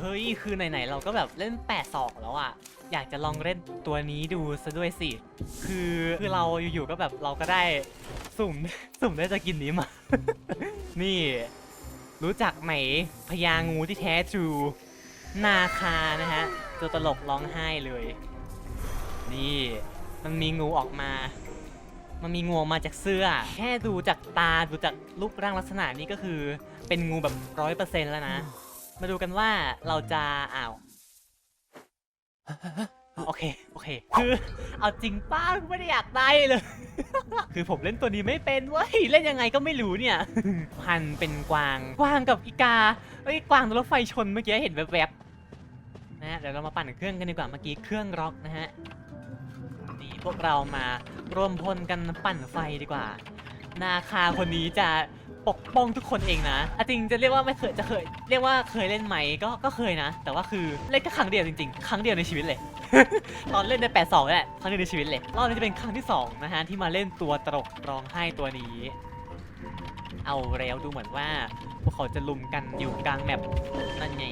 เฮ้ย คือไหนๆเราก็แบบเล่น8ปดสองแล้วอะอยากจะลองเล่นตัวนี้ดูซะด้วยสิ คือคือเราอยู่ๆก็แบบเราก็ได้สุ่มสุ่มได้จะกินนี้มา นี่ รู้จักไหมพญางูที่แท้ทรูนาคานะฮะตัวตลกร้องไห้เลย นี่ มันมีงูออกมา มันมีงูออกมาจากเสื้อ แค่ดูจากตาดูจากรูปร่างลักษณะนี้ก็คือ เป็นงูแบบร้อยเปอร์เซ็นต์แล้วนะ มาดูกันว่าเราจะอ้าวโอเค โอเค คือเอาจริงป้าไม่ได้อยากได้เลย คือผมเล่นตัวนี้ไม่เป็นเว้ย เล่นยังไงก็ไม่รู้เนี่ย พันเป็นกวาง กวางกับอีกาเอ้ยกวางโดนรถไฟชนเมื่อกี้เห็นแวบๆนะฮะเดี๋ยวเรามาปั่นเครื่องกันดีกว่าเมื่อกี้เครื่องร็อกนะฮะ นี่พวกเรามารวมพลกันปั่นไฟดีกว่า นาคาคนนี้จะ ปกป้องทุกคนเองนะอะจริงจะเรียกว่าไม่เคยจะเคย เรียกว่าเคยเล่นไหมก็ก็เคยนะ แต่ว่าคือเล่นแค่ครั้งเดียวจริงๆ ครั้งเดียวในชีวิตเลย ตอนเล่นใน8 2แหละครั้งเดียวในชีวิตเลยรอบนี้จะเป็นครั้งที่สองนะฮะที่มาเล่นตัวตลกร้องไห้ตัวนี้ เอาแล้วดูเหมือนว่า พวกเขาจะลุมกันอยู่กลางแมปนั่นไง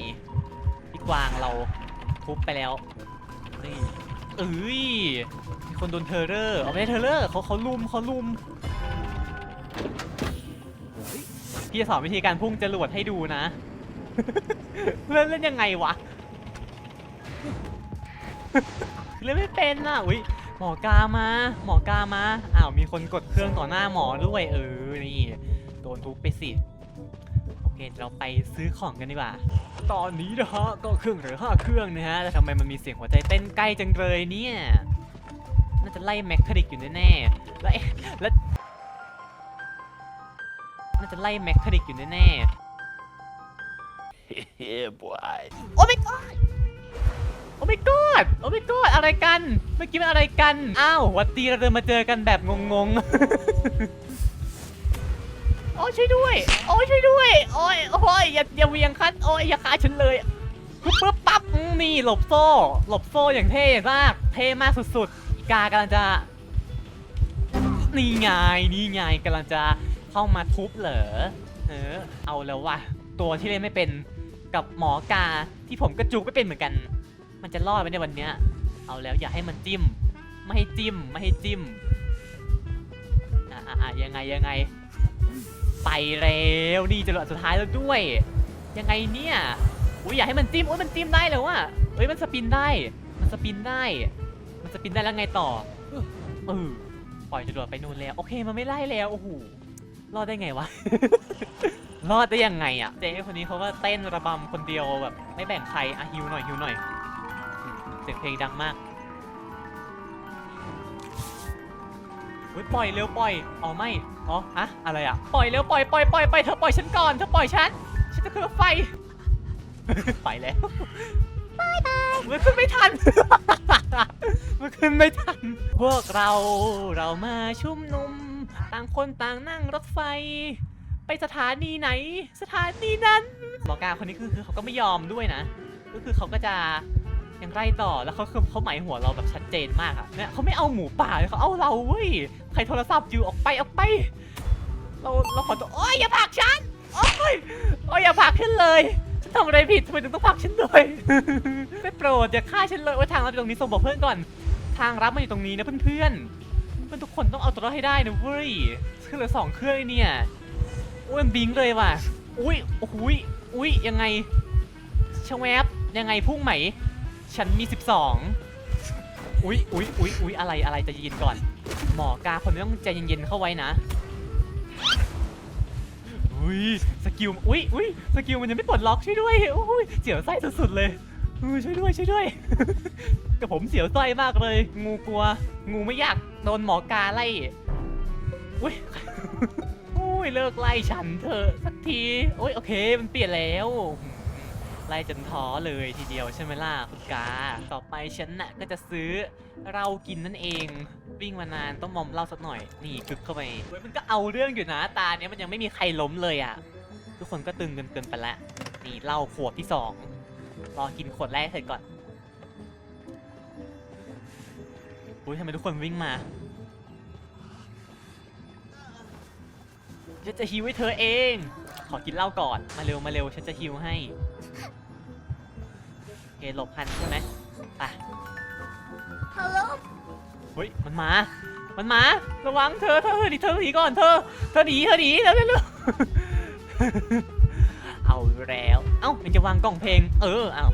พี่กวางเราทุบไปแล้วนี่เอ้ยคนโดนเทอร์เรอร์เอาไม่ใช่เทอร์เรอร์เขาเขาลุมเขาลุม พี่จะสอนวิธีการพุ่งจรวดให้ดูนะ เล่นเล่นยังไงวะ เล่นไม่เป็นอะ อุ้ยหมอกามา หมอกามา อ้าว มีคนกดเครื่องต่อหน้าหมอด้วย เออ นี่ โดนทุบไปสิ โอเค เราไปซื้อของกันดีกว่า ตอนนี้นะฮะ ก็เครื่องหลือห้าเครื่องนะฮะ แต่ทำไมมันมีเสียงหัวใจเต้นใกล้จังเลยเนี่ย น่าจะไล่แมคคาดิกอยู่แน่ๆแล้วเอ๊ะแล้ว น่าจะไล่แมคคาดิกอยู่แน่ๆ yeah, boy. โอ้ my god โอ้ my god โอ้ my god อะไรกัน เมื่อกี้มันอะไรกัน อ้าววัดตีเราเดินมาเจอกันแบบงงๆ โอ้ช่วยด้วย โอ้ช่วยด้วย โอ้ยโอ้ยอย่าอย่าเหวียงคันโอ้ยอย่าฆ่าฉันเลยปุ๊บปุ๊บปั๊บอืมนี่หลบโซ่ หลบโซ่อย่างเท่มาก เท่มากสุดๆ อีกากำลังจะ นี่ไง นี่ไงกำลังจะ เข้ามาทุบเหรอเออเอาแล้วว่ะตัวที่เล่นไม่เป็นกับหมอกาที่ผมกระจุกไม่เป็นเหมือนกัน มันจะรอดไหมในวันเนี้ย เอาแล้วอย่าให้มันจิ้ม ไม่ให้จิ้มไม่ให้จิ้มอะอะอะยังไงยังไง ไปแล้วนี่จรวดสุดท้ายแล้วด้วย ยังไงเนี่ยอุ้ยอย่าให้มันจิ้มอุ้ยมันจิ้มได้แล้วว่ะเอ้ยมันสปินได้ มันสปินได้ มันสปินได้แล้วไงต่อเออปล่อยจรวดไปนู่นแล้วโอเคมันไม่ไล่แล้วโอ้โห รอดได้ไงวะ รอดได้ยังไงอะเจ๊คนนี้เขาก็เต้นระบำคนเดียวแบบ ไม่แบ่งใครอะฮิวหน่อยฮิวหน่อยอืมเสียงเพลงดังมากอุ้ยปล่อยเร็วปล่อยอ๋อไม่อ๋ออะอะไรอะปล่อยเร็วปล่อยปล่อยปล่อยปล่อยเธอปล่อยฉันก่อนเธอปล่อยฉันฉันจะขึ้นรถไฟ ไปแล้วบายบายมันขึ้นไม่ทัน มันขึ้นไม่ทัน พวกเราเรามาชุมนุม ต่างคนต่างนั่งรถไฟ ไปสถานีไหน สถานีนั้นหมอกาคนนี้คือคือเขาก็ไม่ยอมด้วยนะ ก็คือเขาก็จะยังไล่ต่อแล้วเขาคือเขาหมายหัวเราแบบชัดเจนมากอะเนี่ยเขาไม่เอาหมูป่าเลยเขาเอาเราเว้ยใครโทรศัพท์อยู่ออกไปออกไป เราเราขอตัวโอ้ยอย่าผลักฉันโอ้ยโอ้ยอย่าผลักฉันเลยฉันทำอะไรผิดทำไมถึงต้องผลักฉันด้วยไม่โปรดอย่าฆ่าฉันเลยว่าทางลับอยู่ตรงนี้ส่งบอกเพื่อนก่อน ทางรับมันอยู่ตรงนี้นะเพื่อนเพื่อนๆ เพื่อนทุกคนต้องเอาตัวรอดให้ได้นะเว้ยเครื่องเหลือสองเครื่องเนี่ยอุ้ยมันบิงเลยว่ะ อุ้ยโอ้ยอุ้ยยังไงชะแวบยังไงพุ่งไหม ฉันมี 12 อุ้ยอุ้ยอุ้ยอุ้ยอะไรอะไรจะย็นก่อน หมอกาคนนี้ต้องใจเย็นๆเข้าไว้นะ อุ้ยสกิล อุ้ยอุ้ยสกิลมันยังไม่ปลดล็อกช่วยด้วยอุ้ยเสียวไส้สุดๆเลย อุ้ยช่วยด้วยช่วยด้วย กับผมเสียวไส้มากเลย งูกลัว งูไม่อยากโดนหมอกาไล่อุ้ยโอ้ยเลิกไล่ฉันเถอะสักทีโอ้ยโอเค มันเปลี่ยนแล้ว ไล่จนท้อเลยทีเดียวใช่ไหมล่ะคุณกา ต่อไปฉันน่ะก็จะซื้อเรากินนั่นเอง วิ่งมานานต้องมอมเหล้าสักหน่อย นี่กึกเข้าไปเฮ้ยมันก็เอาเรื่องอยู่นะตาเนี้ยมันยังไม่มีใครล้มเลยอะ ทุกคนก็ตึงกันเกินไปละ นี่เหล้าขวดที่สอง รอกินขวดแรกเสร็จก่อนอุ้ยทำไมทุกคนวิ่งมาฉันจะฮิวให้เธอเอง ขอกินเหล้าก่อน มาเร็วมาเร็วฉันจะฮิวให้หลบทันใช่ไหมอะฮัลโหลเฮ้ย มันมา มันมา ระวังเธอ เธอเธอหนีเธอหนีก่อนเธอ เธอหนีเธอหนีเร็วเร็วเร็วเอาแล้วเอ้ามันจะวางกล่องเพลง เอออ้า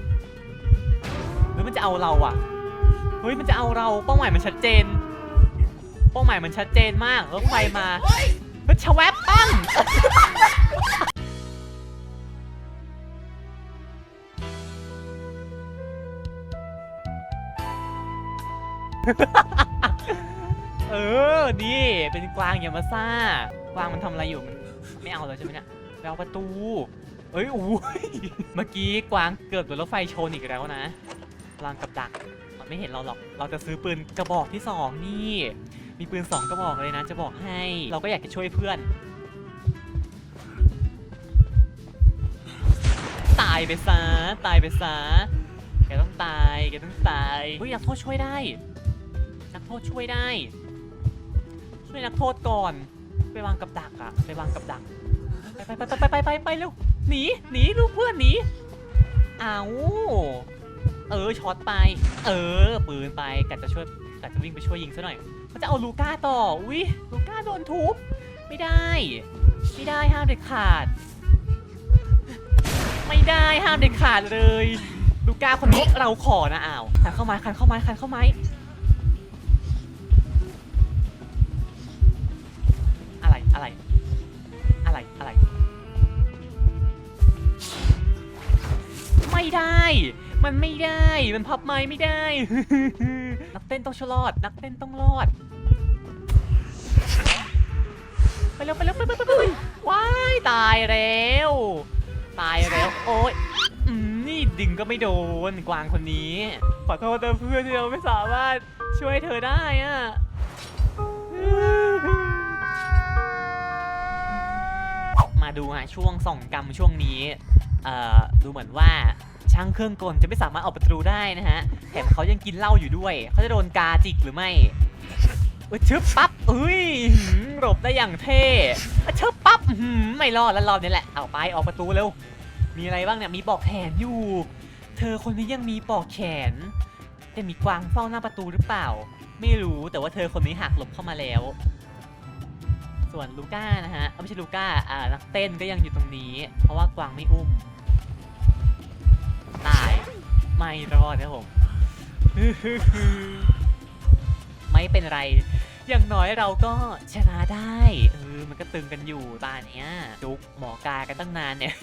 เฮ้ยมันจะเอาเราอะเฮ้ยมันจะเอาเราเป้าหมายมันชัดเจน เป้าหมายมันชัดเจนมากรถไฟมาเฮ้ยชแวบปั้งเออ นี่ เป็นกวางอย่ามาซ่ากวางมันทำอะไรอยู่ มันไม่เอาแล้วใช่ไหมเนี่ยไปเอาประตู เอ้ยอู้ยเมื่อกี้กวางเกือบโดนรถไฟชนอีกแล้วนะวางกับดักมันไม่เห็นเราหรอก เราจะซื้อปืนกระบอกที่สองนี่ มีปืนสองกระบอกเลยนะ จะบอกให้ เราก็อยากจะช่วยเพื่อน ตายไปซะ ตายไปซะ แกต้องตาย แกต้องตาย เฮ้ยนักโทษช่วยได้ นักโทษช่วยได้ ช่วยนักโทษก่อน ไปวางกับดักอะไปวางกับดัก ไปไปไปไปไปไปไปเร็วหนีหนีลูกเพื่อนหนีเอาเออช็อตไป เออ ปืนไปกัดจะช่วยกัดจะวิ่งไปช่วยยิงซะหน่อยมันจะเอาลูก้าต่ออุ้ยลูก้าโดนทุบไม่ได้ ไม่ได้ห้ามเด็ดขาด ไม่ได้ห้ามเด็ดขาดเลย ลูก้าคนนี้เราขอนะอ้าวคันเข้าไม้คันเข้าไม้คันเข้าไม้ อะไรอะไร ไม่ได้ มันไม่ได้ มันพับไม้ไม่ได้ นักเต้นต้องชรอด นักเต้นต้องรอด ไปเร็วไปเร็วไปเร็วไปว้ายตายแล้ว ตายแล้วโอ๊ยนี่ดึงก็ไม่โดนกวางคนนี้ ขอโทษเพื่อนที่เราไม่สามารถช่วยเธอได้อะมา ดูฮะช่วงส่องกรรมช่วงนี้ดูเหมือนว่าช่างเครื่องกลจะไม่สามารถออกประตูได้นะฮะแถมเขายังกินเหล้าอยู่ด้วย เขาจะโดนกาจิกหรือไม่เอ้ยชึบปั๊บอุ้ยหลบได้อย่างเท่อะชึบปั๊บหือไม่รอดแล้วรอบนี้แหละเอาไปออกประตูเร็วมีอะไรบ้างเนี่ยมีปอกแขนอยู่ เธอคนนี้ยังมีปลอกแขน แต่มีกวางเฝ้าหน้าประตูหรือเปล่า ไม่รู้แต่ว่าเธอคนนี้หักหลบเข้ามาแล้ว ส่วนลูก้านะฮะไม่ใช่ลูก้าอ่านักเต้นก็ยังอยู่ตรงนี้ เพราะว่ากวางไม่อุ้ม ตาย ไม่รอดนะผม ไม่เป็นไร อย่างน้อยเราก็ชนะได้ เออ มันก็ตึงกันอยู่ตาเนี้ยจุกหมอกากันตั้งนานเนี่ย